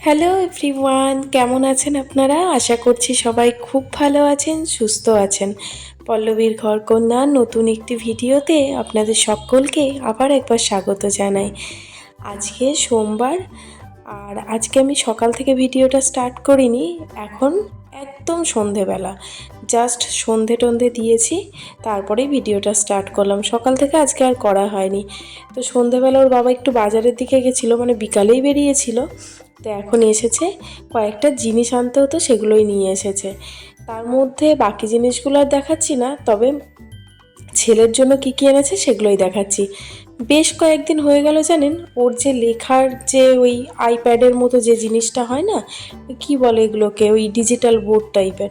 Hello everyone কেমন আছেন আপনারা? আশা করছি সবাই খুব ভালো আছেন, সুস্থ আছেন। পল্লবীর ঘর কন্যা নতুন একটি ভিডিওতে আপনাদের সকলকে আবার একবার স্বাগত জানাই। আজকে সোমবার আর আজকে আমি সকাল থেকে ভিডিওটা স্টার্ট করিনি, এখন একদম সন্ধেবেলা। জাস্ট সন্ধে টন্ধে দিয়েছি তারপরেই ভিডিওটা স্টার্ট করলাম। সকাল থেকে আজকে আর করা হয়নি। তো সন্ধেবেলা ওর বাবা একটু বাজারের দিকে গেছিল মানে বিকালেই বেরিয়েছিল। তো এখন এসেছে, কয়েকটা জিনিস আনতে হতো সেগুলোই নিয়ে এসেছে। তার মধ্যে বাকি জিনিসগুলো আর দেখাচ্ছি না, তবে ছেলের জন্য কী কী এনেছে সেগুলোই দেখাচ্ছি। বেশ কয়েকদিন হয়ে গেল জানেন, ওর যে লেখার যে ওই আইপ্যাডের মতো যে জিনিসটা হয় না, কি বলে এগুলোকে, ওই ডিজিটাল বোর্ড টাইপের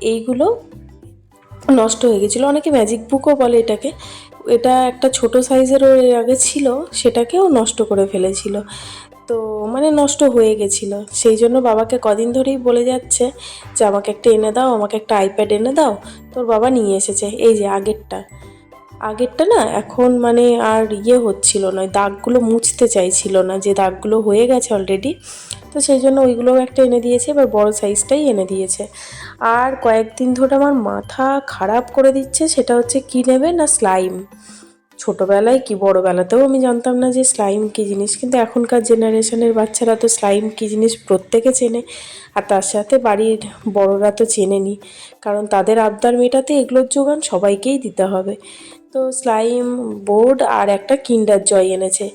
এইগুলো নষ্ট হয়ে গেছিল। অনেকে ম্যাজিক বুকও বলে এটাকে। এটা একটা ছোট সাইজের ওর এর আগে ছিল, সেটাকেও নষ্ট করে ফেলেছিল। তো মানে নষ্ট হয়ে গেছিল। সেই জন্য বাবাকে কদিন ধরেই বলে যাচ্ছে যে, আমাকে একটা এনে দাও, আমাকে একটা আইপ্যাড এনে দাও, তোর বাবা নিয়ে এসেছে। এই যে আগেরটা। আগেরটা না এখন মানে আর ইয়ে হচ্ছিল না দাগগুলো মুছতে চাইছিল না, যে দাগগুলো হয়ে গেছে অলরেডি তো সেই জন্য ওইগুলোও একটা এনে দিয়েছে, এবার বড় সাইজটাই এনে দিয়েছে। আর কয়েকদিন ধরে আমার মাথা খারাপ করে দিচ্ছে, সেটা হচ্ছে কী নেবে না স্লাইম ছোটোবেলায় কি বড়োবেলাতেও আমি জানতাম না যে স্লাইম কী জিনিস, কিন্তু এখনকার জেনারেশনের বাচ্চারা তো স্লাইম কী জিনিস প্রত্যেকে চেনে, আর তার সাথে বাড়ির বড়রা তো চেনেনি, কারণ তাদের আবদার মেটাতে এগুলোর যোগান সবাইকেই দিতে হবে। তো স্লাইম বোর্ড আর একটা কিন্ডার জয় এনেছে।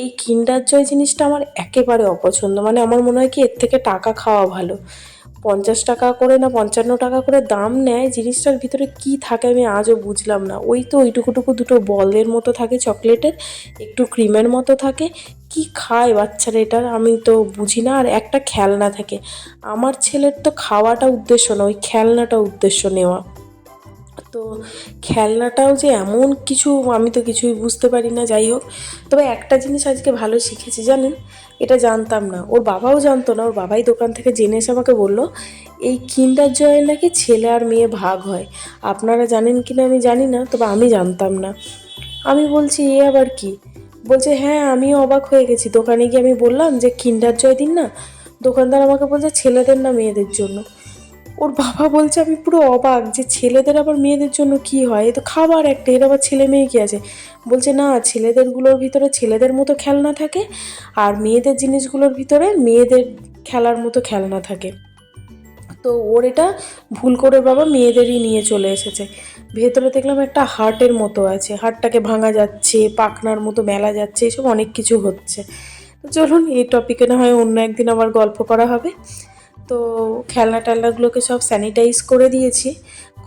এই কিন্ডার জয় জিনিসটা আমার একেবারে অপছন্দ। মানে আমার মনে হয় কি এর থেকে টাকা খাওয়া ভালো। পঞ্চাশ টাকা করে না পঞ্চান্ন টাকা করে দাম নেয়, জিনিসটার ভিতরে কি থাকে আমি আজও বুঝলাম না। ওই তো ওইটুকুটুকু দুটো বলের মতো থাকে, চকলেটের, একটু ক্রিমের মতো থাকে। কি খায় বাচ্চারা এটার আমি তো বুঝি না, আর একটা খেলনা থাকে। আমার ছেলের তো খাওয়াটা উদ্দেশ্য না ওই খেলনাটা উদ্দেশ্য নেওয়া। তো খেলনাটাও যে এমন কিছু, আমি তো কিছুই বুঝতে পারি না, যাই হোক। তবে একটা জিনিস আজকে ভালো শিখেছি, জানেন? এটা জানতাম না। ওর বাবাও জানতো না, ওর বাবাই দোকান থেকে জেনে এসে আমাকে বলল, এই কিন্ডার জয়ের নাকি ছেলে আর মেয়ে ভাগ হয়। আপনারা জানেন কি না আমি জানি না, তবে আমি জানতাম না। আমি বলছি, এ আবার কি? বলছে হ্যাঁ আমিও অবাক হয়ে গেছি। দোকানে গিয়ে আমি বললাম যে, কিন্ডার জয় দিন না? দোকানদার আমাকে বলছে, ছেলেদের না মেয়েদের জন্য। ওর বাবা বলছে, আমি পুরো অবাক যে ছেলেদের আবার মেয়েদের জন্য কি হয়? এ তো খাবার একটা, এর আবার ছেলে মেয়ে কি আছে? বলছে, না, ছেলেদেরগুলোর ভিতরে ছেলেদের মতো খেলনা থাকে আর মেয়েদের জিনিসগুলোর ভিতরে মেয়েদের খেলার মতো খেলনা থাকে। তো ওর এটা ভুল করে বাবা মেয়েদেরই নিয়ে চলে এসেছে। ভেতরে দেখলাম একটা হার্টের মতো আছে, হার্টটাকে ভাঙা যাচ্ছে, পাখনার মতো মেলা যাচ্ছে, এসব অনেক কিছু হচ্ছে। চলুন, এই টপিকে না হয় অন্য একদিন আবার গল্প করা হবে। তো খেলনা টেলনাগুলোকে সব স্যানিটাইজ করে দিয়েছি।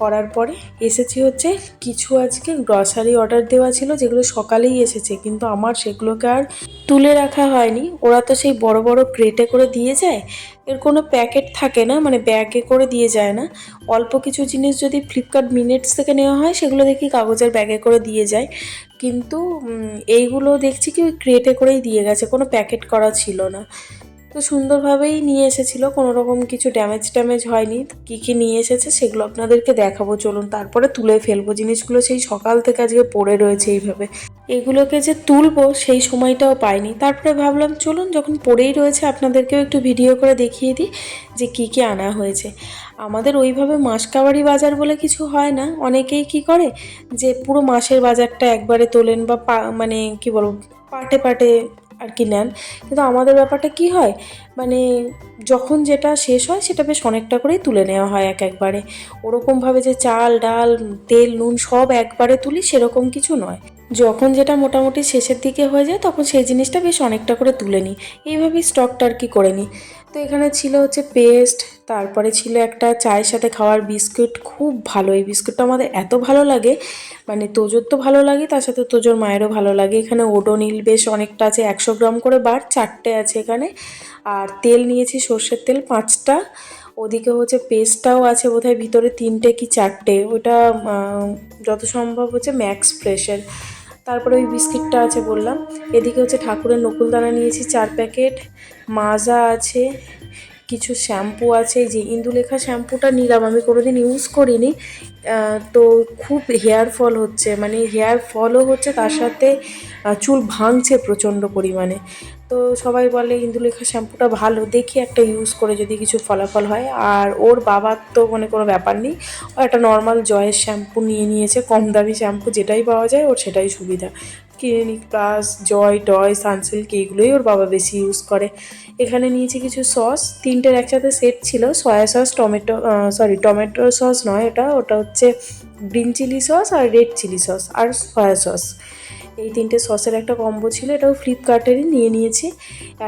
করার পরে এসেছি হচ্ছে কিছু আজকে গ্রসারি অর্ডার দেওয়া ছিল, যেগুলো সকালেই এসেছে, কিন্তু আমার সেগুলোকে আর তুলে রাখা হয়নি। ওরা তো সেই বড় বড় ক্রেটে করে দিয়ে যায়, এর কোনো প্যাকেট থাকে না মানে ব্যাগে করে দিয়ে যায় না। অল্প কিছু জিনিস যদি ফ্লিপকার্ট মিনিটস থেকে নেওয়া হয়, সেগুলো দেখি কাগজের ব্যাগে করে দিয়ে যায়। কিন্তু এইগুলো দেখছি কি ওই ক্রেটে করেই দিয়ে গেছে, কোনো প্যাকেট করা ছিল না। তো সুন্দরভাবেই নিয়ে এসেছিল, কোনো রকম কিছু ড্যামেজ ট্যামেজ হয়নি। কী কী নিয়ে এসেছে সেগুলো আপনাদেরকে দেখাবো, চলুন তারপরে তুলে ফেলব। জিনিসগুলো সেই সকাল থেকে আজকে পড়ে রয়েছে এইভাবে। এগুলোকে যে তুলবো সেই সময়টাও পাইনি। তারপরে ভাবলাম, চলুন যখন পড়েই রয়েছে আপনাদেরকেও একটু ভিডিও করে দেখিয়ে দিই যে কী কী আনা হয়েছে। আমাদের ওইভাবে মাসকাবাড়ি বাজার বলে কিছু হয় না। অনেকেই কি করে যে পুরো মাসের বাজারটা একবারে তোলেন বা মানে কি বলব, পাটে পাটে আর কি নেন। কিন্তু আমাদের ব্যাপারটা কি হয়? মানে যখন যেটা শেষ হয়, সেটা বেশ অনেকটা করেই তুলে নেওয়া হয় এক একবারে। ওরকমভাবে যে চাল, ডাল, তেল, নুন সব একবারে তুলি, সেরকম কিছু নয়। যখন যেটা মোটামুটি শেষের দিকে হয়ে যায়, তখন সেই জিনিসটা বেশ অনেকটা করে তুলে নিই। এইভাবেই স্টকটা আর কি করে নিই। তো এখানে ছিল হচ্ছে পেস্ট তারপরে ছিল একটা চায়ের সাথে খাওয়ার বিস্কুট। খুব ভালো এই বিস্কুটটা আমাদের এত ভালো লাগে মানে তোজোর তো ভালো লাগে, তার সাথে তোজোর মায়েরও ভালো লাগে। এখানে ওডোনিল বেশ অনেকটা আছে, একশো গ্রাম করে বার, চারটে আছে এখানে। আর তেল নিয়েছি, সর্ষের তেল পাঁচটা। ওদিকে হচ্ছে পেস্টটাও আছে বোধহয়, ভিতরে তিনটে কি চারটে। ওটা যত সম্ভব হচ্ছে ম্যাক্স ফ্রেশের তারপরে ওই বিস্কিটটা আছে বললাম। এদিকে হচ্ছে ঠাকুরের নকুল দানা নিয়েছি, চার প্যাকেট। মাজা আছে, কিছু শ্যাম্পু আছে। যে ইন্দুলেখা শ্যাম্পুটা নিলাম, আমি কোনোদিন ইউজ করিনি। তো খুব হেয়ার ফল হচ্ছে মানে হেয়ার ফলও হচ্ছে, তার সাথে চুল ভাঙছে প্রচণ্ড পরিমাণে। তো সবাই বলে ইন্দুলেখা শ্যাম্পুটা ভালো, দেখি একটা ইউজ করে যদি কিছু ফলাফল হয়। আর ওর বাবার তো মানে কোনো ব্যাপার নেই, ও একটা নর্মাল জয়ের শ্যাম্পু নিয়ে নিয়েছে, কম দামি শ্যাম্পু যেটাই পাওয়া যায় ওর সেটাই সুবিধা। Clinic Plus Joy toy Sunsilk এইগুলোই ওর বাবা বেশি ইউজ করে। এখানে নিয়েছি কিছু সস তিনটের একসাথে সেট ছিল soya sauce tomato sorry tomato sauce নয় ওটা ওটা হচ্ছে গ্রিন চিলি সস আর রেড চিলি সস আর সয়া সস এই তিনটে সসের একটা কম্বো ছিল, এটাও ফ্লিপকার্টেরই নিয়ে নিয়েছি।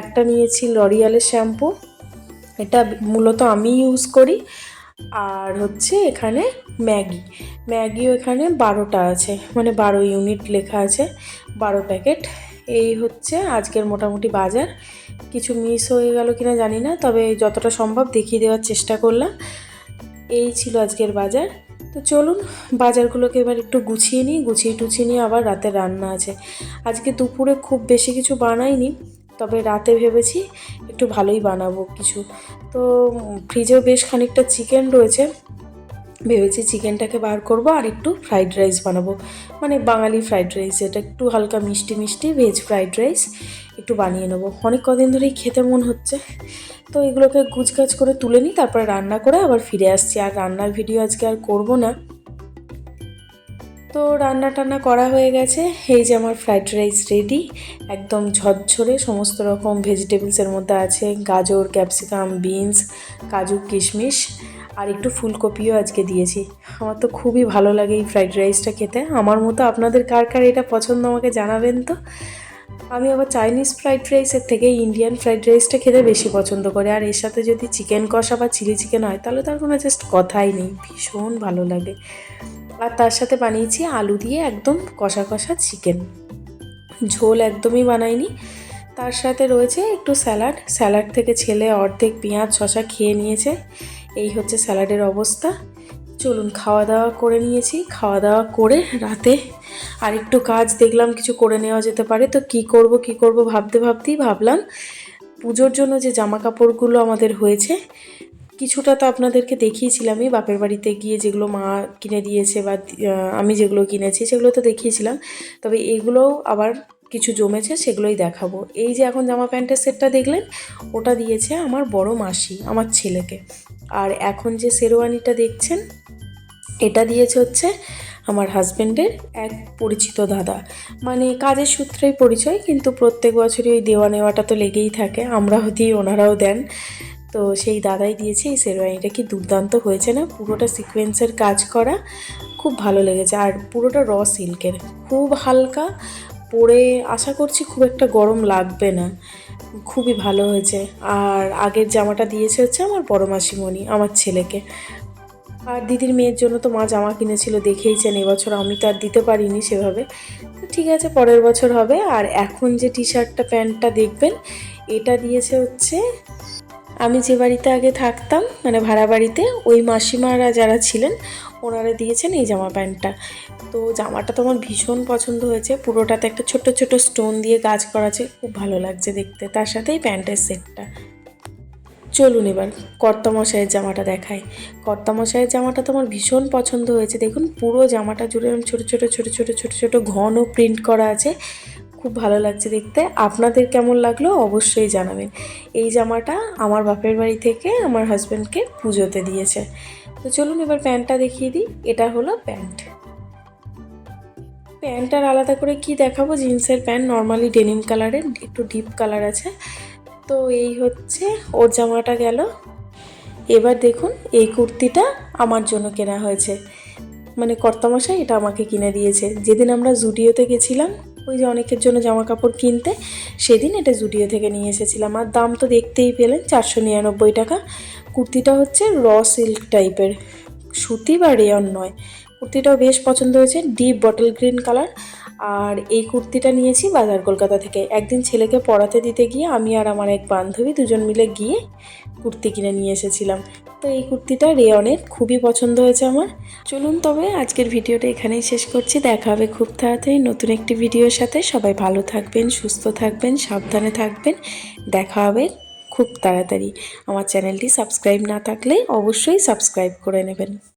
একটা নিয়েছি লরিয়ালের শ্যাম্পু, এটা মূলত আমি ইউজ করি। আর হচ্ছে এখানে ম্যাগি ম্যাগিও এখানে বারোটা আছে মানে বারো ইউনিট লেখা আছে, বারো প্যাকেট এই হচ্ছে আজকের মোটামুটি বাজার। কিছু মিস হয়ে গেল কিনা জানি না, তবে যতটা সম্ভব দেখিয়ে দেওয়ার চেষ্টা করলাম। এই ছিল আজকের বাজার। তো চলুন, বাজারগুলোকে এবার একটু গুছিয়ে নিই। গুছিয়ে টুছিয়ে নিয়ে আবার রাতে রান্না আছে। আজকে দুপুরে খুব বেশি কিছু বানাইনি, তবে রাতে ভেবেছি একটু ভালোই বানাবো কিছু। তো ফ্রিজেও বেশ খানিকটা চিকেন রয়েছে। ভেবেছি চিকেনটাকে বার করব আর একটু ফ্রাইড রাইস বানাবো। মানে বাঙালি ফ্রাইড রাইস এটা একটু হালকা মিষ্টি মিষ্টি ভেজ ফ্রাইড রাইস একটু বানিয়ে নেব। অনেক কদিন ধরেই খেতে মন হচ্ছে। তো এগুলোকে গুছগাছ করে তুলে নিই, তারপরে রান্না করে আবার ফিরে আসছি। আর রান্নার ভিডিও আজকে আর করব না। তো রান্না টান্না করা হয়ে গেছে। এই যে আমার ফ্রাইড রাইস রেডি। একদম ঝরঝরে সমস্ত রকম ভেজিটেবলসের মধ্যে আছে। গাজর ক্যাপসিকাম বিনস কাজু, কিশমিশ। আর একটু ফুলকপিও আজকে দিয়েছি। আমার তো খুবই ভালো লাগে এই ফ্রাইড রাইসটা খেতে। আমার মতো আপনাদের কার কার এটা পছন্দ আমাকে জানাবেন তো? আমি আবার চাইনিজ ফ্রাইড রাইসের থেকে ইন্ডিয়ান ফ্রাইড রাইসটা খেতে বেশি পছন্দ করি। আর এর সাথে যদি চিকেন কষা বা চিলি চিকেন হয়, তাহলে তার কোনো জাস্ট কথাই নেই। ভীষণ ভালো লাগে। আর তার সাথে বানিয়েছি আলু দিয়ে একদম কষা কষা চিকেন। ঝোল একদমই বানাইনি। তার সাথে রয়েছে একটু স্যালাড। স্যালাড থেকে ছেলে অর্ধেক পেঁয়াজ শশা খেয়ে নিয়েছে। এই হচ্ছে স্যালাডের অবস্থা। চলুন খাওয়া দাওয়া করে নিয়েছি। খাওয়া দাওয়া করে রাতে আর একটু কাজ দেখলাম, কিছু করে নেওয়া যেতে পারে। তো কি করব কি করব ভাবতে ভাবতেই ভাবলাম, পুজোর জন্য যে জামা কাপড়গুলো আমাদের হয়েছে, কিছুটা তো আপনাদেরকে দেখিয়েছিলামই। বাপের বাড়িতে গিয়ে যেগুলো মা কিনে দিয়েছে বা আমি যেগুলো কিনেছি সেগুলো তো দেখিয়েছিলাম। তবে এগুলোও আবার কিছু জমেছে, সেগুলোই দেখাবো। এই যে এখন জামা প্যান্টের সেটটা দেখলেন, ওটা দিয়েছে আমার বড় মাসি, আমার ছেলেকে। আর এখন যে শেরওয়ানিটা দেখছেন এটা দিয়েছে হচ্ছে আমার হাজব্যান্ডের এক পরিচিত দাদা। মানে কাজের সূত্রেই পরিচয়, কিন্তু প্রত্যেক বছরই ওই দেওয়া নেওয়াটা তো লেগেই থাকে। আমরাও দিই ওনারাও দেন। তো সেই দাদাই দিয়েছে এই শেরওয়ানিটা কি দুর্দান্ত হয়েছে না? পুরোটা সিকোয়েন্সের কাজ করা খুব ভালো লেগেছে। আর পুরোটা র সিল্কের খুব হালকা, পরে আশা করছি খুব একটা গরম লাগবে না। খুবই ভালো হয়েছে। আর আগের জামাটা দিয়েছে হচ্ছে আমার বড় মাসিমণি, আমার ছেলেকে। আর দিদির মেয়ের জন্য তো মা জামা কিনেছিল দেখেইছেন এবছর আমি তো আর দিতে পারিনি সেভাবে। তো ঠিক আছে, পরের বছর হবে। আর এখন যে টি শার্টটা প্যান্টটা দেখবেন, এটা দিয়েছে হচ্ছে, আমি যে বাড়িতে আগে থাকতাম মানে ভাড়া বাড়িতে, ওই মাসিমারা যারা ছিলেন, ওনারা দিয়েছেন এই জামা প্যান্টটা। তো জামাটা তো আমার ভীষণ পছন্দ হয়েছে। পুরোটাতে একটা ছোট ছোট স্টোন দিয়ে কাজ করা আছে। খুব ভালো লাগছে দেখতে। তার সাথে এই প্যান্টের সেটটা। চলুন এবার, কর্তামশাইয়ের জামাটা দেখাই। কর্তামশাইয়ের জামাটা তো আমার ভীষণ পছন্দ হয়েছে। দেখুন, পুরো জামাটা জুড়ে ছোটো ছোটো ছোটো ছোটো ছোটো ছোটো ঘন প্রিন্ট করা আছে। খুব ভালো লাগছে দেখতে। আপনাদের কেমন লাগল অবশ্যই জানাবেন। এই জামাটা আমার বাপের বাড়ি থেকে আমার হাজব্যান্ডকে পুজোতে দিয়েছে। তো চলুন এবার প্যান্টটা দেখিয়ে দিই। এটা হলো প্যান্ট। প্যান্টটার আলাদা করে কি দেখাবো? জিন্সের প্যান্ট নর্মালি ডেনিম কালারের একটু ডিপ কালার আছে। তো এই হচ্ছে ওর জামাটা গেল। এবার দেখুন, এই কুর্তিটা আমার জন্য কেনা হয়েছে। মানে কর্তামশাই এটা আমাকে কিনে দিয়েছে। যেদিন আমরা জুডিওতে গেছিলাম, ওই যে অনেকের জন্য জামা কাপড় কিনতে, সেদিন এটা জুডিও থেকে নিয়ে এসেছিলাম। আর দাম তো দেখতেই পেলেন, চারশো নিরানব্বই টাকা। কুর্তিটা হচ্ছে র সিল্ক টাইপের, সুতি বা রেয়ন নয়। কুর্তিটাও বেশ পছন্দ হয়েছে, ডিপ বটল গ্রিন কালার। আর এই কুর্তিটা নিয়েছি বাজার কলকাতা থেকে। একদিন ছেলেকে পড়াতে দিতে গিয়ে আমি আর আমার এক বান্ধবী দুজন মিলে গিয়ে কুর্তি কিনে নিয়ে এসেছিলাম। তো এই কুর্তিটা রেয়নের, খুবই পছন্দ হয়েছে আমার। চলুন তবে আজকের ভিডিওটা এখানেই শেষ করছি। দেখা হবে খুব তাড়াতাড়ি নতুন একটি ভিডিওর সাথে। সবাই ভালো থাকবেন, সুস্থ থাকবেন, সাবধানে থাকবেন। দেখা হবে খুব তাড়াতাড়ি। আমার চ্যানেলটি সাবস্ক্রাইব না থাকলে অবশ্যই সাবস্ক্রাইব করে নেবেন।